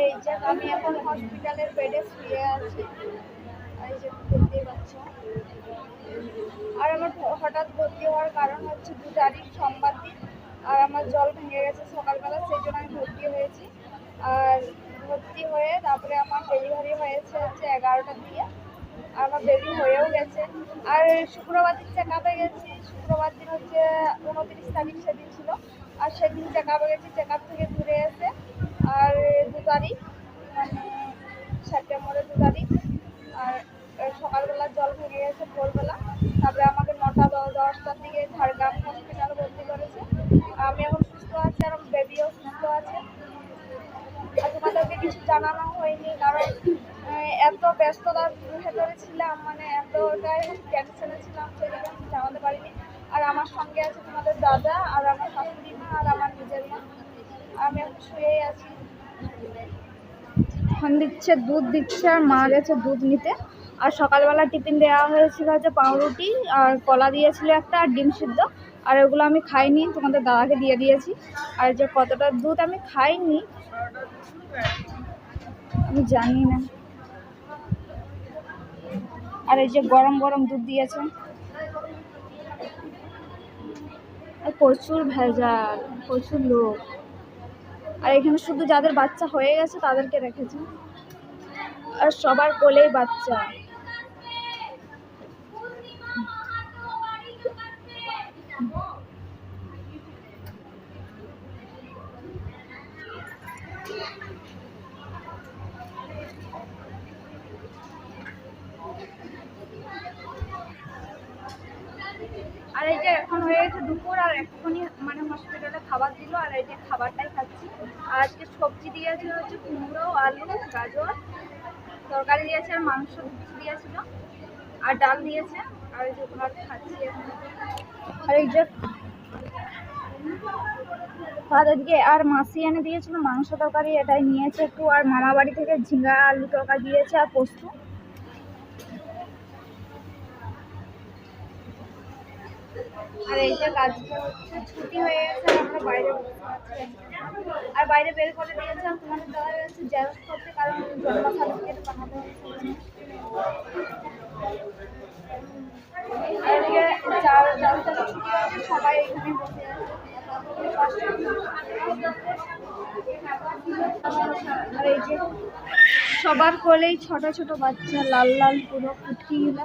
এই যে আমি এখন হসপিটালের বেডে শুয়ে আছি। এই যে দেখতেই পাচ্ছ। আর আমার হঠাৎ ভর্তি হওয়ার কারণ হচ্ছে দু তারিখ সোমবার দিন, আর আমার জল ভেঙে গেছে সকালবেলা, সেই জন্য আমি ভর্তি হয়েছি। আর ভর্তি হয়ে তারপরে আমার ডেলিভারি হয়েছে হচ্ছে এগারোটার দিকে। আমার বেবি হয়েও গেছে। আর শুক্রবার দিন চেক আপে গেছি। শুক্রবার দিন হচ্ছে উনত্রিশ তারিখ সেদিন ছিল। আর সেদিন চেক আপে গেছি। চেক আপ থেকে ঘুরে এসে আর দু তারিখ মানে সেপ্টেম্বরের দু তারিখ। আর সকালবেলা জল ভেঙে গেছে ভোরবেলা। তারপরে আমাকে নটা দশটার দিকে ঝাড়গ্রাম হসপিটালে ভর্তি করেছে। আমি এখন সুস্থ আছি, আর বেবিও সুস্থ আছে। আর তোমাদেরকে কিছু জানানো হয়নি, কারণ এত ব্যস্ততার ভেতরে ছিলাম মানে এতটাই টেনশনে ছিলাম জন্য কিছু জানাতে পারিনি। আর আমার সঙ্গে আছে তোমাদের দাদা, আর আমার শাশুড়ি মা, আর আমার নিজের মা। আমি এখন শুয়েই আছি। এখন দিচ্ছে, দুধ দিচ্ছে, আর মা গেছে দুধ নিতে। আর সকালবেলা টিফিন দেওয়া হয়েছিল হচ্ছে পাউরুটি, আর কলা দিয়েছিল একটা, আর ডিম সিদ্ধ। আর ওগুলো আমি খাইনি, তোমাদের দাদাকে দিয়ে দিয়েছি। আর যে কতটা দুধ আমি খাইনি, আমি জানি না। আর এই যে গরম গরম দুধ দিয়েছে। প্রচুর ভেজাল, প্রচুর লোক। আর এখানে শুধু যাদের বাচ্চা হয়ে গেছে তাদেরকে রেখেছে। আর সবার কোলেই বাচ্চা। আর এই যে এখন হয়ে গেছে দুপুর, আর এক্ষুনি মানে খাবার দিল আর এই যে খাবারটাই খাচ্ছি। আর আজকে সবজি দিয়েছে হচ্ছে কুমড়ো, আলু, গাজর। তরকারি দিয়েছে আর মাংস দিয়েছিল। আর ডাল দিয়েছে। আর এই যে ভাত খাচ্ছি আর এই যে আর মাসি এনে দিয়েছিল, মাংস তরকারি এটাই নিয়েছে একটু। আর মামা বাড়ি থেকে ঝিঙ্গা আলু তরকারি দিয়েছে আর পোস্ত। আর এই যে কাজটা হচ্ছে, ছুটি হয়ে গেছে আমরা বাইরে আর বাইরে বের করে দিয়েছিলাম তোমাদের দাদা গেছে জেরক্স করতে, কারণ জন্ম সার্টিফিকেট বানাতে সবাই এখানে আর এই যে সবার কোলেই ছোট ছোট বাচ্চা, লাল লাল পুরো ফুটকিগুলো